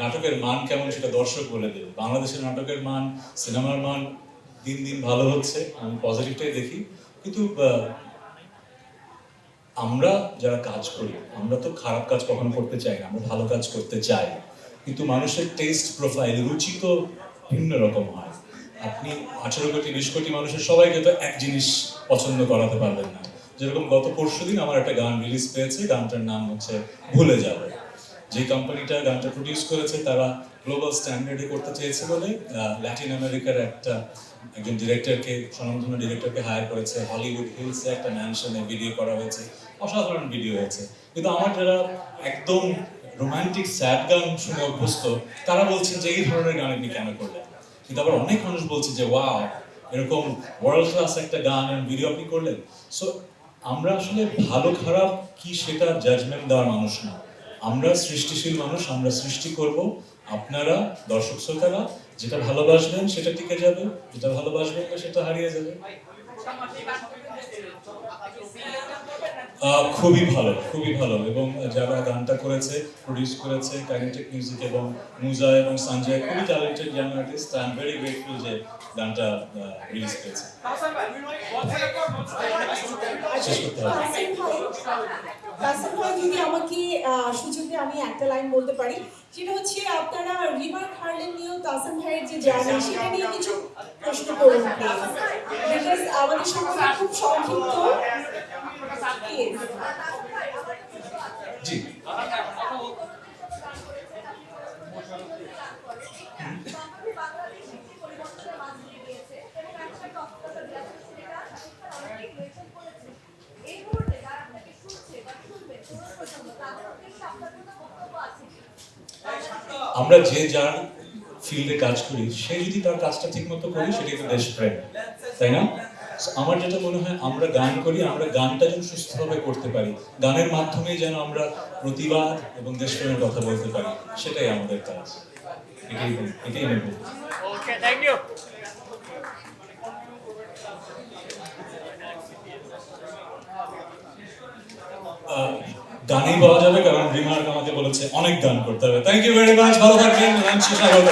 নাটকের মান কেমন সেটা দর্শক বলে দেবে। বাংলাদেশের নাটকের মান, সিনেমার মান দিন দিন ভালো হচ্ছে, আমি পজিটিভটাই দেখি। কিন্তু আমরা যারা কাজ করি, আমরা তো খারাপ কাজ কখনো করতে চাই না, আমরা ভালো কাজ করতে চাই। কিন্তু মানুষের টেস্ট প্রোফাইল রুচি তো ভিন্ন রকম হয়। আপনি আঠেরো কোটি, বিশ কোটি মানুষের সবাইকে তো এক জিনিস পছন্দ করাতে পারবেন না। যেরকম গত পরশু দিন আমার একটা গান রিলিজ পেয়েছে, গানটার নাম হচ্ছে ভুলে যাবে। যে কোম্পানিটা গানটা প্রডিউস করেছে, তারা গ্লোবাল স্ট্যান্ডার্ডে করতে চেয়েছে বলে ল্যাটিন আমেরিকার একটা একজন ডিরেক্টরকে স্বনামধন্য ডিরেক্টরকে হায়ার করেছে। হলিউড হিলসে একটা ম্যানশনে ভিডিও করা হয়েছে। অসাধারণ ভিডিও হয়েছে। কিন্তু আমার যারা একদম রোমান্টিক স্যাড গান শুনে অভ্যস্ত, তারা বলছেন যে এই ধরনের গান আপনি কেন করলেন? কিন্তু আবার অনেক মানুষ বলছে যে ওয়াও এরকম ওয়ার্ল্ড ক্লাস একটা গান ভিডিও আপনি করলেন। সো আমরা আসলে ভালো খারাপ কি সেটা জাজমেন্ট দেওয়ার মানুষ না। আমরা সৃষ্টিশীল মানুষ, আমরা সৃষ্টি করব। আপনারা, দর্শক শ্রোতারা, যেটা ভালোবাসবেন সেটা টিকে যাবে, যেটা ভালোবাসবেন না সেটা হারিয়ে যাবে। খুবই ভালো খুবই ভালো। এবং যারা গানটা করেছে প্রডিউস করেছে কাইনেটিক মিউজিক এবং মুজা এবং সঞ্জয় খুবই talented young artist I am very grateful যে গানটা রিলিজ ভাই যদি আমাকে সুযোগ আমি একটা লাইন বলতে পারি, সেটা হচ্ছে আপনারা রিমার্ক হার্লেন নিয়েও ভাইয়ের যে জার্নি সেটা নিয়ে কিছু প্রশ্ন করুন আমাদের সময় খুব সংক্ষিপ্ত. আমরা যে যার ফিল্ডে কাজ করি, সে যদি তার কাজটা ঠিক মতো করি, সেটাই তো দেশপ্রেম তাই না? আমার যেটা মনে হয় আমরা গান করি আমরা গানটা যেন সুস্থভাবে করতে পারি। গানের মাধ্যমে যেন আমরা প্রতিবাদ এবং দেশপ্রেমের কথা বলতে পারি সেটাই আমাদের কাজ। এটাই এটাই আমি বলব। গানেই বলা যাবে কারণ রিমার্ক আমাকে বলেছে অনেক গান করতে হবে। থ্যাংক ইউ ভেরি মাচ ভালো থাকবেন স্বাগত